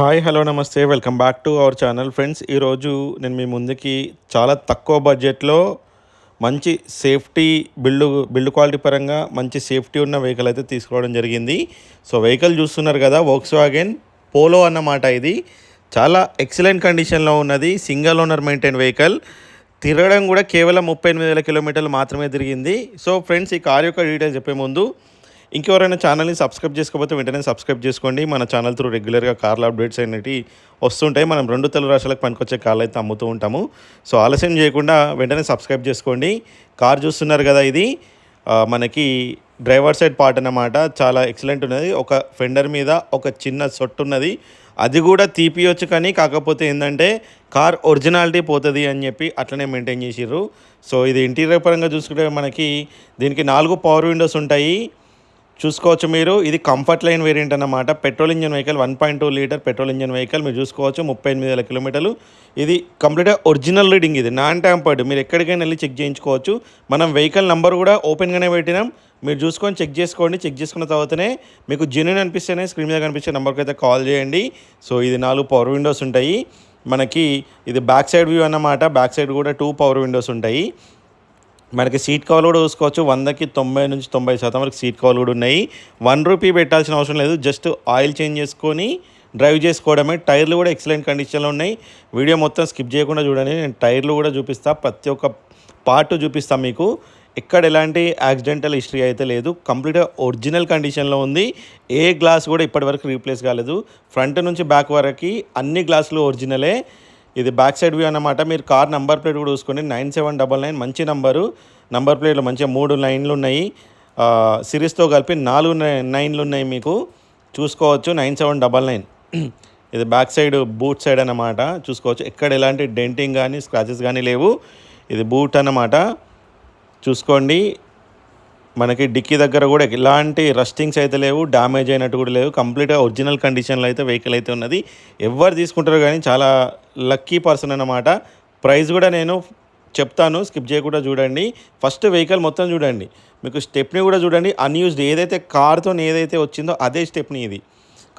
Hi hello నమస్తే. Welcome back to our channel. Friends ఈరోజు నేను మీ ముందుకి చాలా తక్కువ బడ్జెట్లో మంచి సేఫ్టీ బిల్డ్ బిల్డ్ క్వాలిటీ పరంగా మంచి సేఫ్టీ ఉన్న వెహికల్ అయితే తీసుకోవడం జరిగింది. సో వెహికల్ చూస్తున్నారు కదా వోక్స్ వ్యాగన్ పోలో అన్నమాట ఇది. చాలా ఎక్సలెంట్ కండిషన్లో ఉన్నది. Single owner maintain vehicle. తిరగడం కూడా కేవలం ముప్పై ఎనిమిది వేల కిలోమీటర్లు మాత్రమే తిరిగింది. సో ఫ్రెండ్స్ ఈ కార్ యొక్క డీటెయిల్స్ చెప్పే ముందు ఇంకెవరైనా ఛానల్ని సబ్స్క్రైబ్ చేసుకోకపోతే వెంటనే సబ్స్క్రైబ్ చేసుకోండి. మన ఛానల్ త్రూ రెగ్యులర్గా కార్ల అప్డేట్స్ అనేవి వస్తుంటాయి. మనం రెండు తెలుగు రాష్ట్రాలకు పనికొచ్చే కార్లు అయితే అమ్ముతూ ఉంటాము. సో ఆలస్యం చేయకుండా వెంటనే సబ్స్క్రైబ్ చేసుకోండి. కార్ చూస్తున్నారు కదా ఇది. మనకి డ్రైవర్ సైడ్ పార్ట్ అన్నమాట. చాలా ఎక్సలెంట్ ఉన్నది. ఒక ఫెండర్ మీద ఒక చిన్న సొట్టు ఉన్నది. అది కూడా తీపియొచ్చు కానీ కాకపోతే ఏంటంటే కార్ ఒరిజినాలిటీ పోతుంది అని చెప్పి అట్లనే మెయింటైన్ చేసిర్రు. సో ఇది ఇంటీరియర్ పరంగా చూసుకుంటే మనకి దీనికి నాలుగు పవర్ విండోస్ ఉంటాయి. చూసుకోవచ్చు మీరు. ఇది కంఫర్ట్ లైన్ వేరియంట్ అన్నమాట. Petrol engine vehicle one point two litre petrol engine vehicle మీరు చూసుకోవచ్చు. ముప్పై ఎనిమిది వేల కిలోమీటర్లు. ఇది కంప్లీట్గా ఒరిజినల్ రీడింగ్ ఇది. నాన్ ట్యాంపర్డ్ మీరు ఎక్కడికైనా వెళ్ళి చెక్ చేయించుకోవచ్చు. మనం వెహికల్ నెంబర్ కూడా ఓపెన్గానే పెట్టినాం. మీరు చూసుకొని చెక్ చేసుకోండి. చెక్ చేసుకున్న తర్వాతనే మీకు జెన్యున్ అనిపిస్తేనే స్క్రీన్ మీద కనిపించే నెంబర్కి అయితే కాల్ చేయండి. సో ఇది నాలుగు పవర్ విండోస్ ఉంటాయి. మనకి ఇది బ్యాక్ సైడ్ వ్యూ అన్నమాట. బ్యాక్ సైడ్ కూడా టూ పవర్ విండోస్ ఉంటాయి. మనకి సీట్ కాల్ కూడా చూసుకోవచ్చు. వందకి తొంభై నుంచి తొంభై శాతం వరకు సీట్ కాల్ కూడా ఉన్నాయి. వన్ రూపీ పెట్టాల్సిన అవసరం లేదు. జస్ట్ ఆయిల్ చేంజ్ చేసుకొని డ్రైవ్ చేసుకోవడమే. టైర్లు కూడా ఎక్సలెంట్ కండిషన్లో ఉన్నాయి. వీడియో మొత్తం స్కిప్ చేయకుండా చూడండి. నేను టైర్లు కూడా చూపిస్తా. ప్రతి ఒక్క పార్ట్ చూపిస్తాను మీకు. ఎక్కడ ఎలాంటి యాక్సిడెంటల్ హిస్టరీ అయితే లేదు. కంప్లీట్గా ఒరిజినల్ కండిషన్లో ఉంది. ఏ గ్లాస్ కూడా ఇప్పటివరకు రీప్లేస్ కాలేదు. ఫ్రంట్ నుంచి బ్యాక్ వరకు అన్ని గ్లాసులు ఒరిజినలే. ఇది బ్యాక్ సైడ్ వ్యూ అన్నమాట. మీరు కార్ నెంబర్ ప్లేట్ కూడా చూసుకోండి. నైన్ సెవెన్ డబల్ నైన్ మంచి నంబరు నంబర్ ప్లేట్లో మంచిగా మూడు లైన్లు ఉన్నాయి. సిరీస్తో కలిపి నాలుగు నైన్లు ఉన్నాయి మీకు. చూసుకోవచ్చు నైన్ సెవెన్ డబల్ నైన్ ఇది బ్యాక్ సైడ్ బూట్ సైడ్ అన్నమాట. చూసుకోవచ్చు. ఎక్కడ ఎలాంటి డెంటింగ్ కానీ స్క్రాచెస్ కానీ లేవు. ఇది బూట్ అన్నమాట. చూసుకోండి. మనకి డిక్కీ దగ్గర కూడా ఎలాంటి రస్టింగ్స్ అయితే లేవు డ్యామేజ్ అయినట్టు కూడా లేవు. కంప్లీట్గా ఒరిజినల్ కండిషన్లో అయితే వెహికల్ అయితే ఉన్నది. ఎవరు తీసుకుంటారో కానీ చాలా లక్కీ పర్సన్ అన్నమాట. ప్రైస్ కూడా నేను చెప్తాను స్కిప్ చేయకుండా చూడండి. ఫస్ట్ వెహికల్ మొత్తం చూడండి. మీకు స్టెప్ని కూడా చూడండి. అన్యూజ్డ్ ఏదైతే కార్తో ఏదైతే వచ్చిందో అదే స్టెప్ని ఇది.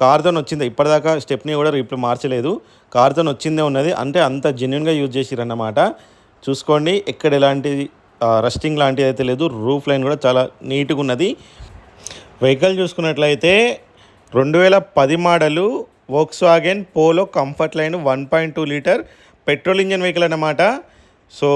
కార్తో వచ్చిందే ఇప్పటిదాకా స్టెప్ని కూడా రిప్లై మార్చలేదు. కార్తో వచ్చిందే ఉన్నది. అంటే అంత జెన్యున్గా యూజ్ చేసిరన్నమాట. చూసుకోండి ఎక్కడ ఎలాంటి రస్టింగ్ లాంటిది అయితే లేదు. రూఫ్ లైన్ కూడా చాలా నీట్గా ఉన్నది. వెహికల్ చూసుకున్నట్లయితే రెండు వేల పది model Volkswagen Polo comfort line one point two litre petrol engine vehicle అన్నమాట. సో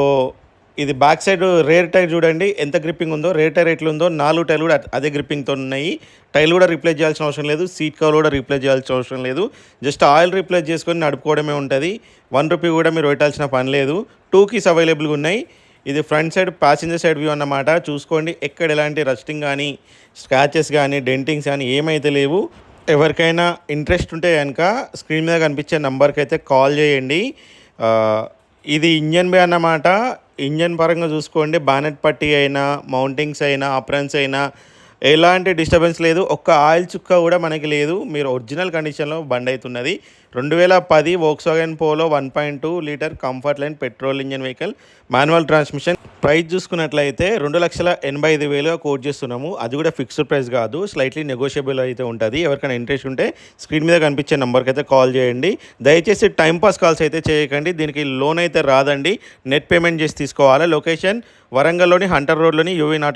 ఇది బ్యాక్ సైడ్ రేర్ టైర్ చూడండి. ఎంత గ్రిప్పింగ్ ఉందో రేర్ టైర్ ఎట్లుందో నాలుగు టైర్లు కూడా అదే గ్రిప్పింగ్తో ఉన్నాయి. టైర్లు కూడా రీప్లేస్ చేయాల్సిన అవసరం లేదు. సీట్ కవర్ కూడా రీప్లేస్ చేయాల్సిన అవసరం లేదు. జస్ట్ ఆయిల్ రీప్లేస్ చేసుకొని నడుపుకోవడమే ఉంటుంది. వన్ రూపీ కూడా మీరు పెట్టాల్సిన పని లేదు. టూ కీస్ అవైలబుల్గా ఉన్నాయి. ఇది front side passenger side view అన్నమాట. చూసుకోండి ఎక్కడ ఎలాంటి రస్టింగ్ కానీ స్క్రాచెస్ కానీ డెంటింగ్స్ కానీ ఏమైతే లేవు. ఎవరికైనా ఇంట్రెస్ట్ ఉంటే కనుక స్క్రీన్ మీద కనిపించే నెంబర్కి అయితే కాల్ చేయండి. ఇది ఇంజన్ బే అన్నమాట. ఇంజన్ పరంగా చూసుకోండి బానెట్ పట్టి అయినా మౌంటింగ్స్ అయినా అప్రన్స్ అయినా ఎలాంటి డిస్టర్బెన్స్ లేదు. ఒక్క ఆయిల్ చుక్క కూడా మనకి లేదు. మీరు ఒరిజినల్ కండిషన్లో బండి అవుతున్నది రెండు వేల పది Volkswagen Polo one point two litre comfort line petrol engine vehicle manual transmission price చూసుకున్నట్లయితే రెండు లక్షల ఎనభై ఐదు వేలుగా కోట్ చేస్తున్నాము. అది కూడా ఫిక్స్డ్ ప్రైస్ కాదు. స్లైట్లీ నెగోషియబుల్ అయితే ఉంటుంది. ఎవరికైనా ఇంట్రెస్ట్ ఉంటే స్క్రీన్ మీద కనిపించే నెంబర్కి అయితే కాల్ చేయండి. దయచేసి టైం పాస్ కాల్స్ అయితే చేయకండి. దీనికి లోన్ అయితే రాదండి. నెట్ పేమెంట్ చేసి తీసుకోవాలి? లొకేషన్ వరంగల్లోని హంటర్ రోడ్లోని యూవీ నాటో